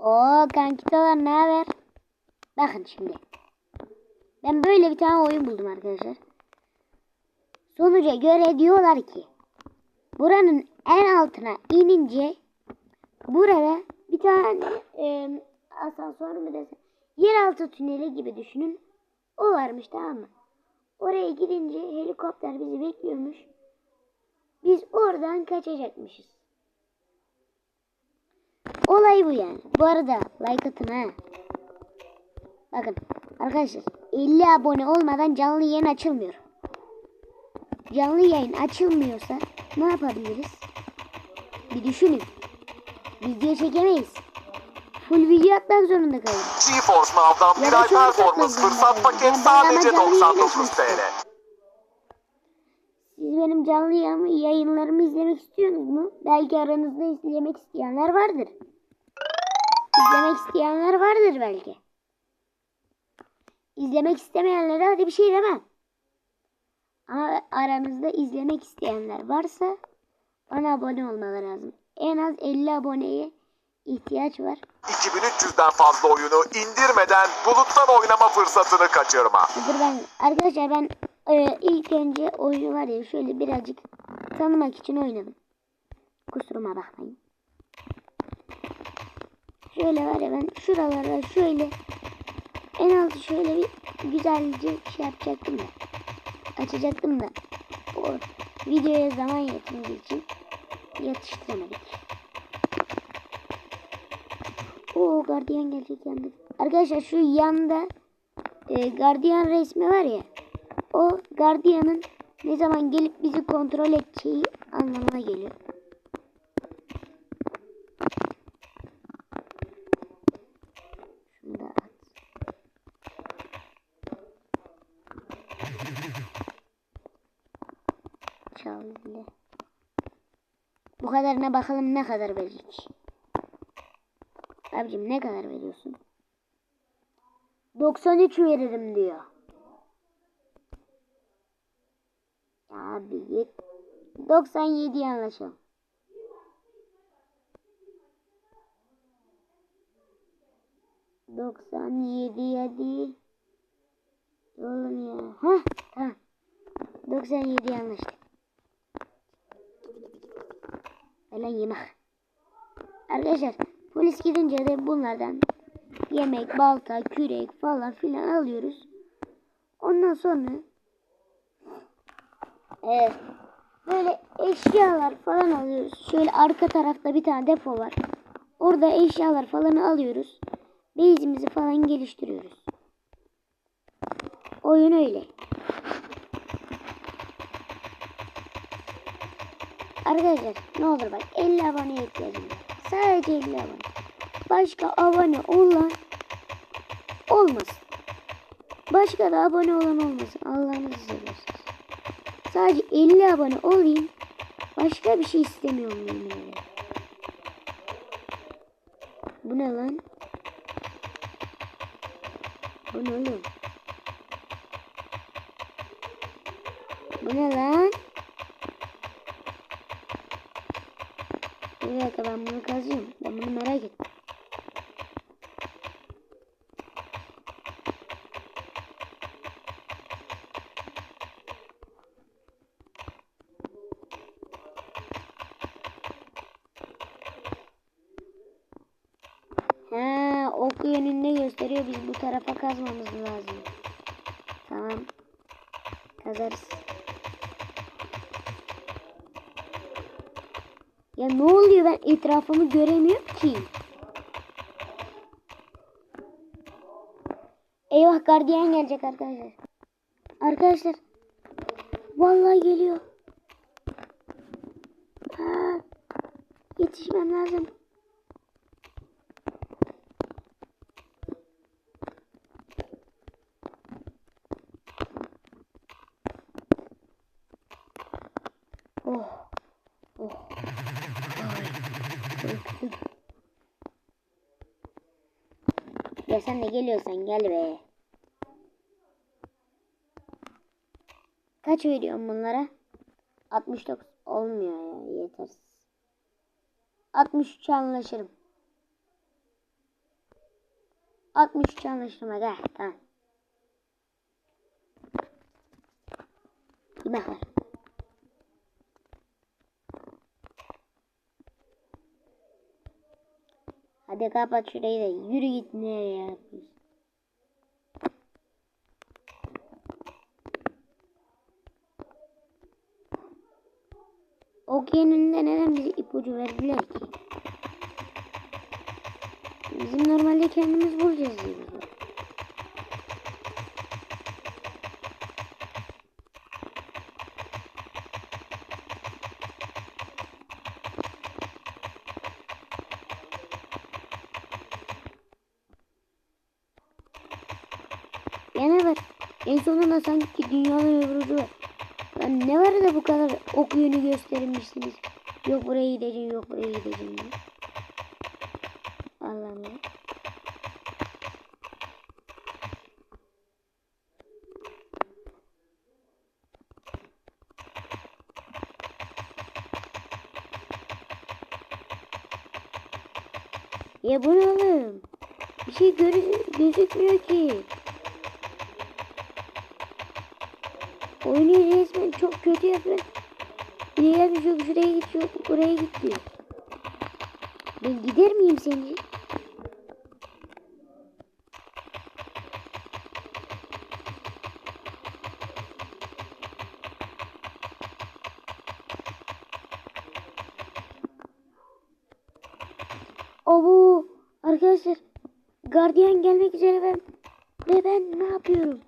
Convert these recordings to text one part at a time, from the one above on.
Oo kankitolar ne haber? Bakın şimdi. Ben böyle bir tane oyun buldum arkadaşlar. Sonuca göre diyorlar ki buranın en altına inince burada bir tane e, asansör mü desem yeraltı tüneli gibi düşünün. O varmış tamam mı? Oraya gidince helikopter bizi bekliyormuş. Biz oradan kaçacakmışız. Olay bu yani. Bu arada like atın ha. Bakın arkadaşlar 50 abone olmadan canlı yayın açılmıyor. Canlı yayın açılmıyorsa ne yapabiliriz? Bir düşünün. Video çekemeyiz. Full video atmak zorunda kalırız. GeForce Now'dan bir ay performans fırsat paket sadece beraber canlı 99 yayın TL. Canlı yayın- yayınlarımı izlemek istiyorsunuz mu? Belki aranızda izlemek isteyenler vardır. İzlemek isteyenler vardır belki. İzlemek istemeyenlere hadi bir şey demem. Ama aranızda izlemek isteyenler varsa bana abone olmaları lazım. En az 50 aboneye ihtiyaç var. 2300'den fazla oyunu indirmeden buluttan oynama fırsatını kaçırma. Dur ben arkadaşlar ben e, ilk önce oyunu var ya şöyle birazcık tanımak için oynadım. Kusuruma bakmayın. Şöyle var ya ben şuralara şöyle en altı şöyle bir güzelce şey yapacaktım da açacaktım da o videoya zaman yetmediği için yatıştıramadık. O gardiyan gelecek yanda. Arkadaşlar şu yanda e, gardiyan resmi var ya. Gardiyanın ne zaman gelip bizi kontrol edeceği anlamına geliyor. Şunu da. Bu kadarına bakalım ne kadar verecek. Abicim ne kadar veriyorsun? 93 veririm diyor. Ya Abi git. 97 anlaşalım. Doksan yedi yedi. Oğlum ya. Heh tamam. 97 anlaştık. Lan yemek. Arkadaşlar polis gidince de bunlardan yemek, balta, kürek falan filan alıyoruz. Ondan sonra e, böyle eşyalar falan alıyoruz. Şöyle arka tarafta bir tane depo var. Orada eşyalar falan alıyoruz. Base'imizi falan geliştiriyoruz. Oyun öyle. Arkadaşlar ne olur bak 50 aboneye ihtiyacım var. Sadece 50 abone. Başka abone olan olmasın. Başka da abone olan olmasın. Allah'ınızı seversiniz. Sadece 50 abone olayım. Başka bir şey istemiyorum yemin. Bu ne lan? Bu ne oğlum? Bu ne lan? Yönünde gösteriyor. Biz bu tarafa kazmamız lazım. Tamam. Kazarız. Ya ne oluyor ben etrafımı göremiyorum ki. Eyvah gardiyan gelecek arkadaşlar. Arkadaşlar. Vallahi geliyor. Ha, yetişmem lazım. Oh. Oh. Korktum. Ya sen de geliyorsan gel be. Kaç veriyorum bunlara? 69 olmuyor ya yetersiz. 63 anlaşırım. 63 anlaşılma gel tamam. Yemek var. Hadi kapat şurayı da yürü git nereye yapıyorsun? Okyanında neden bize ipucu verdiler ki? Bizim normalde kendimiz bulacağız diye biliyorum. Ya ne var? En sonunda sanki dünyanın öbür ucu var. Lan ne var da bu kadar ok yönü göstermişsiniz? Yok buraya gideceğim, yok buraya gideceğim. Allah'ım ya. Ya bu ne oğlum? Bir şey görü- gözükmüyor ki. Oyunu resmen çok kötü yapıyor. Bir gelmiş yok şuraya git yok buraya git diyor. Ben gider miyim sence? Obu arkadaşlar gardiyan gelmek üzere ben ve ben ne yapıyorum?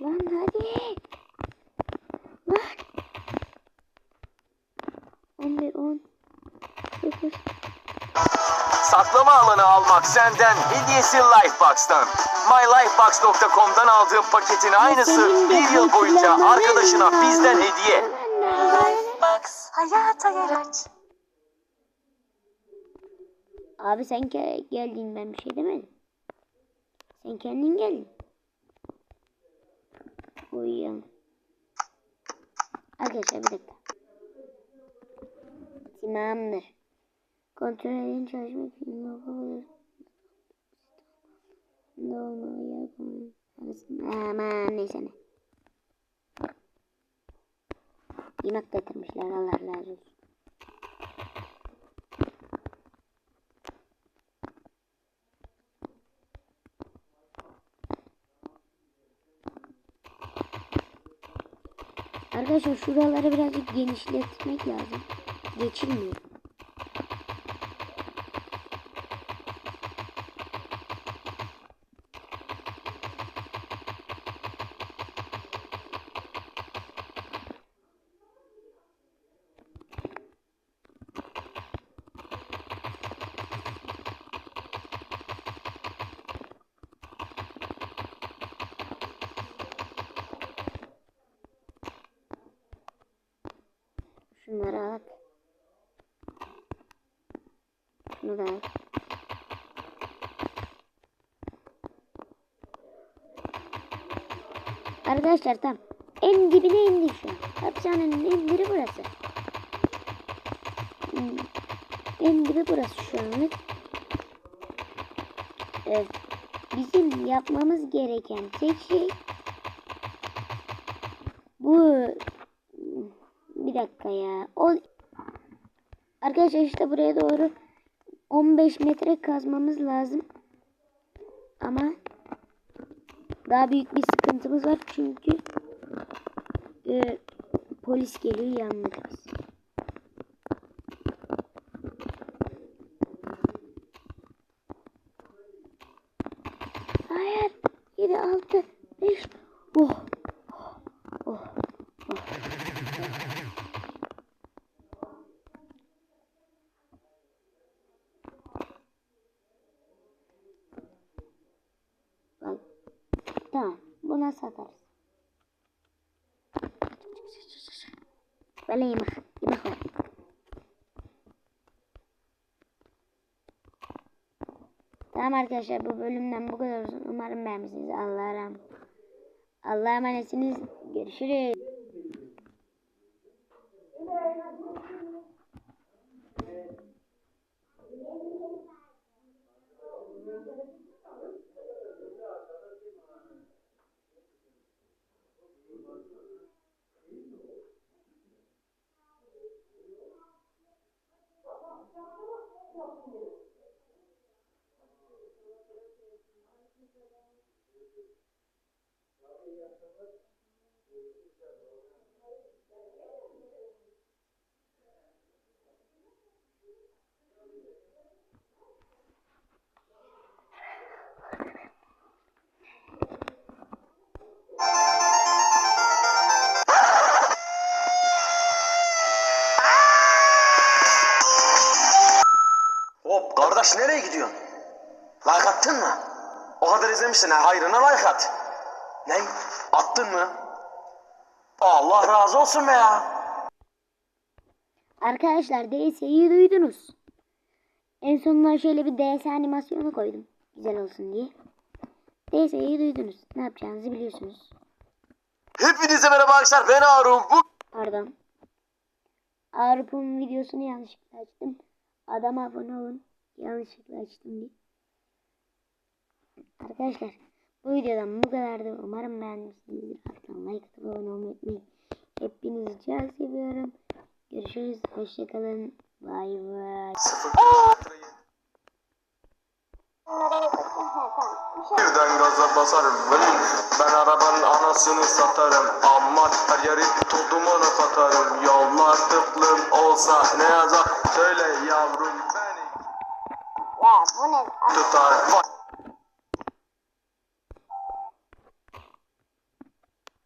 Lan hadi. Lan. 11 10 9 Saklama alanı almak senden hediyesi Lifebox'tan. MyLifebox.com'dan aldığım paketin aynısı bir yıl boyunca arkadaşına bizden hediye. Box hayata yer aç. Abi sen geldin ben bir şey demedim. Sen kendin geldin. Uyuyalım. Arkadaşlar bir dakika. Tamamdır. Kontrol edin çalışmak için yapabilir. Ne olmalı ya konu. Aman neyse ne. Yemek getirmişler Allah razı olsun. Arkadaşlar şuraları birazcık genişletmek lazım. Geçilmiyor. Şunları at. Şunu da at. Arkadaşlar tam en dibine indik şu an. Hapishanenin en dibi burası. Hmm. En dibi burası şu anlık. Evet. Bizim yapmamız gereken tek şey bu bir dakika ya. O Arkadaşlar işte buraya doğru 15 metre kazmamız lazım. Ama daha büyük bir sıkıntımız var çünkü e, polis geliyor biz. Hayır. 7 6 5 Oh. Oh. Oh. oh. Bak. Tamam. Buna satarız. Yemek. Yemek var. Tamam arkadaşlar bu bölümden bu kadar. Umarım beğenmişsiniz. Allah'a. Allah'a emanetsiniz. Görüşürüz. Kardeş nereye gidiyorsun? Like attın mı? O kadar izlemişsin ha hayrına like at. Ne? Attın mı? Allah razı olsun be ya. Arkadaşlar DS'yi duydunuz. En sonuna şöyle bir DS animasyonu koydum. Güzel olsun diye. DS'yi duydunuz. Ne yapacağınızı biliyorsunuz. Hepinize merhaba arkadaşlar ben Harun. Bu Pardon. Arup'un videosunu yanlışlıkla açtım. Adama abone olun. Yanlışlıkla açtım diye. Arkadaşlar bu videodan bu kadardı. Umarım beğenmişsinizdir. Alttan like atıp abone olmayı unutmayın. Hepinizi çok seviyorum. Görüşürüz. Hoşçakalın. Bay bay. Birden gaza basarım benim Ben arabanın anasını satarım Aman her yeri tozumunu katarım Yollar tıklım olsa ne yazar Söyle yavrum bu ne? tutar